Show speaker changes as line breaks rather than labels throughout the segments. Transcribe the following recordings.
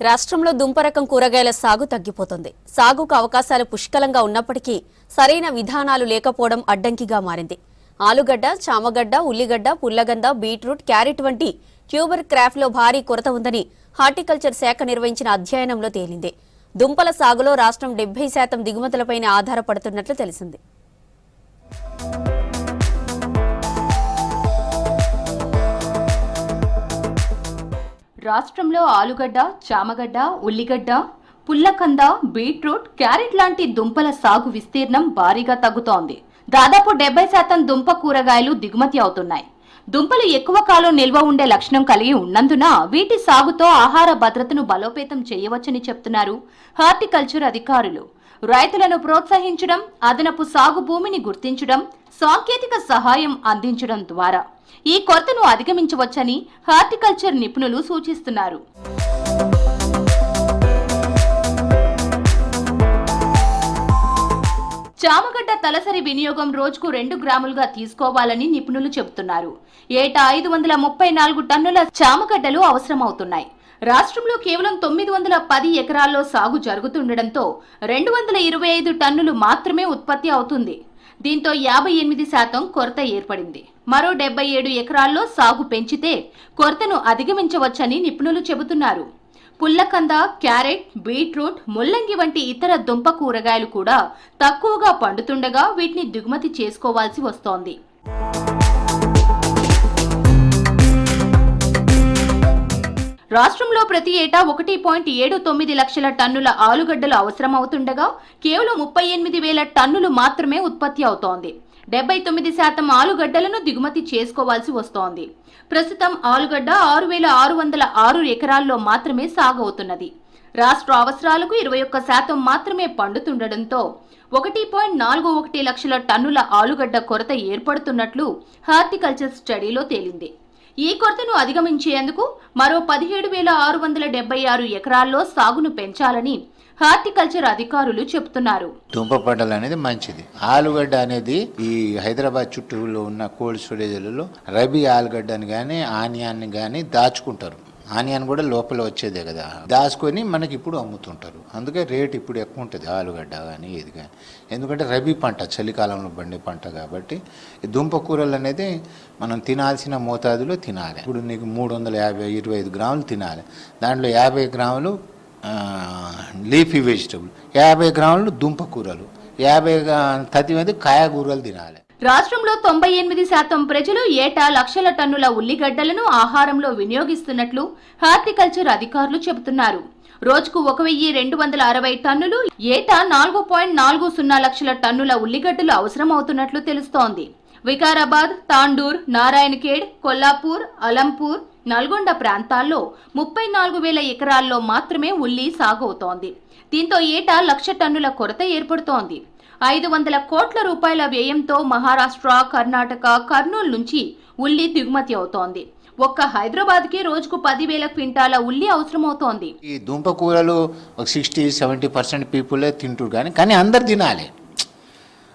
రాష్ట్రంలో దుంపరకం కూరగాయల సాగు తగ్గిపోతుంది. సాగుకు అవకాశాలు పుష్కలంగా ఉన్నప్పటికీ సరైన విధానాలు లేకపోవడం అడ్డంకిగా మారింది. ఆలుగడ్డ చామగడ్డ ఉల్లిగడ్డ పుల్లగంద బీట్రూట్ క్యారెట్ వంటి ట్యూబర్ క్రాఫ్ట్లో భారీ కొరత ఉందని హార్టికల్చర్ శాఖ నిర్వహించిన అధ్యయనంలో తేలింది. దుంపల సాగులో రాష్ట్రం డెబ్బై శాతం దిగుమతులపైనే ఆధారపడుతున్నట్లు తెలిసింది.
రాష్ట్రంలో ఆలుగడ్డ చామగడ్డ ఉల్లిగడ్డ పుల్లకంద బీట్రూట్ క్యారెట్ లాంటి దుంపల సాగు విస్తీర్ణం భారీగా తగ్గుతోంది. దాదాపు డెబ్బై శాతం దుంప కూరగాయలు దిగుమతి అవుతున్నాయి. దుంపలు ఎక్కువ కాలం నిల్వ ఉండే లక్షణం కలిగి ఉన్నందున వీటి సాగుతో ఆహార భద్రతను బలోపేతం చేయవచ్చని చెప్తున్నారు హార్టికల్చర్ అధికారులు. రైతులను ప్రోత్సహించడం అదనపు సాగు భూమిని గుర్తించడం సాంకేతిక సహాయం అందించడం ద్వారా ఈ కొరతను అధిగమించవచ్చని హార్టికల్చర్ నిపుణులు సూచిస్తున్నారు. చామగడ్డ తలసరి వినియోగం రోజుకు రెండు గ్రాములుగా తీసుకోవాలని నిపుణులు చెబుతున్నారు. ఏటా ఐదు వందల ముప్పై నాలుగు టన్నుల చామగడ్డలు అవసరమవుతున్నాయి. రాష్ట్రంలో కేవలం తొమ్మిది వందల పది ఎకరాల్లో సాగు జరుగుతుండటంతో రెండు వందల ఇరవై ఐదు టన్నులు మాత్రమే ఉత్పత్తి అవుతుంది. దీంతో యాభై ఎనిమిది శాతం కొరత ఏర్పడింది. మరో డెబ్బై ఏడు ఎకరాల్లో సాగు పెంచితే కొరతను అధిగమించవచ్చని నిపుణులు చెబుతున్నారు. పుల్లకంద క్యారెట్ బీట్రూట్ ముల్లంగి వంటి ఇతర దుంప కూరగాయలు కూడా తక్కువగా పండుతుండగా వీటిని దిగుమతి చేసుకోవాల్సి వస్తోంది. రాష్ట్రంలో ప్రతి ఏటా ఒకటి పాయింట్ ఏడు తొమ్మిది లక్షల టన్నుల ఆలుగడ్డలు అవసరమవుతుండగా కేవలం ముప్పై ఎనిమిది వేల టన్నులు మాత్రమే ఉత్పత్తి అవుతోంది. డెబ్బై తొమ్మిది శాతం ఆలుగడ్డలను దిగుమతి చేసుకోవాల్సి వస్తోంది. ప్రస్తుతం ఆలుగడ్డ ఆరు వేల ఆరు వందల ఆరు ఎకరాల్లో మాత్రమే సాగవుతున్నది. రాష్ట్ర అవసరాలకు ఇరవై ఒక్క శాతం మాత్రమే పండుతుండటంతో ఒకటి పాయింట్ నాలుగు ఒకటి లక్షల టన్నుల ఆలుగడ్డ కొరత ఏర్పడుతున్నట్లు హార్టికల్చర్ స్టడీలో తేలింది. ఈ కొరతను అధిగమించేందుకు మరో పదిహేడు వేల ఆరు వందల డెబ్బై ఆరు ఎకరాల్లో సాగును పెంచాలని హార్టికల్చర్ అధికారులు చెప్తున్నారు
దుంప పంటలు అనేది మంచిది. ఆలుగడ్డ అనేది ఈ హైదరాబాద్ చుట్టూలో ఉన్న కోల్డ్ స్టోరేజ్లలో రబీ ఆలుగడ్డని కానీ ఆనియాన్ని కానీ దాచుకుంటారు. ఆనియన్ కూడా లోపల వచ్చేదే కదా. దాచుకొని మనకి ఇప్పుడు అమ్ముతుంటారు. అందుకే రేట్ ఇప్పుడు ఎక్కువ ఉంటుంది. ఆలుగడ్డ కానీ ఇది కానీ ఎందుకంటే రబీ పంట చలికాలంలో పండే పంట కాబట్టి దుంప కూరలు అనేది మనం తినాల్సిన మోతాదులో తినాలి. ఇప్పుడు నీకు మూడు వందల యాభై ఇరవై ఐదు గ్రాములు తినాలి. దాంట్లో యాభై గ్రాములు లీఫీ వెజిటబుల్ యాభై గ్రాములు దుంప కూరలు యాభై తది కాయగూరలు తినాలి.
రాష్ట్రంలో తొంభై ఎనిమిది శాతం ప్రజలు ఏటా లక్షల టన్నుల ఉల్లిగడ్డలను ఆహారంలో వినియోగిస్తున్నట్లు హార్టికల్చర్ అధికారులు చెబుతున్నారు. రోజుకు ఒక వెయ్యి రెండు వందల అరవై టన్నులు ఏటా నాలుగు పాయింట్ నాలుగు సున్నా లక్షల టన్నుల ఉల్లిగడ్డలు అవసరమవుతున్నట్లు తెలుస్తోంది. వికారాబాద్ తాండూర్ నారాయణఖేడ్ కొల్లాపూర్ అలంపూర్ నల్గొండ ప్రాంతాల్లో ముప్పై నాలుగు వేల ఎకరాల్లో మాత్రమే ఉల్లి సాగవుతోంది దీంతో ఏటా లక్ష టన్నుల కొరత ఏర్పడుతోంది. ఐదు వందల కోట్ల రూపాయల వ్యయంతో మహారాష్ట్ర కర్ణాటక కర్నూలు నుంచి ఉల్లి దిగుమతి అవుతోంది. ఒక్క హైదరాబాద్కి రోజుకు పదివేల క్వింటాల ఉల్లి అవసరమవుతోంది.
ఈ దుంప కూరలు ఒక సిక్స్టీ సెవెంటీ పర్సెంట్ పీపులే తింటారు కానీ కానీ అందరు తినాలి.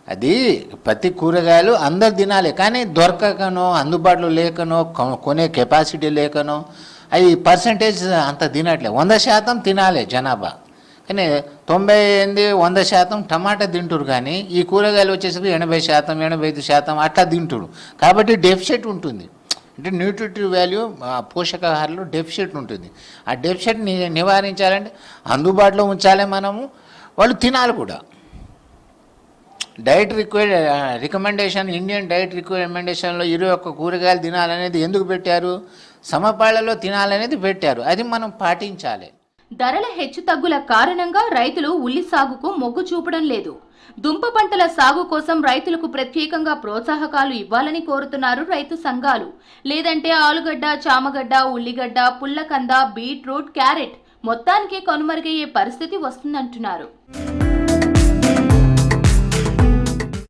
అది ప్రతి కూరగాయలు అందరు తినాలి కానీ దొరకకనో అందుబాటులో లేకనో కొ- కొనే కెపాసిటీ లేకనో అవి పర్సంటేజ్ అంత తినట్లే. వంద శాతం తినాలి జనాభా. కానీ తొంభై ఎనిమిది వంద శాతం టమాటా తింటురు కానీ ఈ కూరగాయలు వచ్చేసరికి ఎనభై శాతం ఎనభై ఐదు శాతం అట్లా తింటారు. కాబట్టి డెఫిషిట్ ఉంటుంది. అంటే న్యూట్రిటివ్ వాల్యూ పోషకాహారంలో డెఫిషిట్ ఉంటుంది. ఆ డెఫిషిట్ నివారించాలంటే అందుబాటులో ఉంచాలి మనము. వాళ్ళు తినాలి కూడా. Diet require recommendation Indian diet రికమెండేషన్లో ఇరవై ఒక్క కూరగాయలు తినాలనేది ఎందుకు పెట్టారు? సమపాళ్ళలో తినాలనేది పెట్టారు. అది మనం పాటించాలి.
ధరల హెచ్చుతగ్గుల కారణంగా రైతులు ఉల్లి సాగుకు మొగ్గు చూపడం లేదు. దుంప పంటల సాగు కోసం రైతులకు ప్రత్యేకంగా ప్రోత్సాహకాలు ఇవ్వాలని కోరుతున్నారు రైతు సంఘాలు. లేదంటే ఆలుగడ్డ చామగడ్డ ఉల్లిగడ్డ పుల్లకంద బీట్రూట్ క్యారెట్ మొత్తానికే కనుమరుగయ్యే పరిస్థితి వస్తుందంటున్నారు.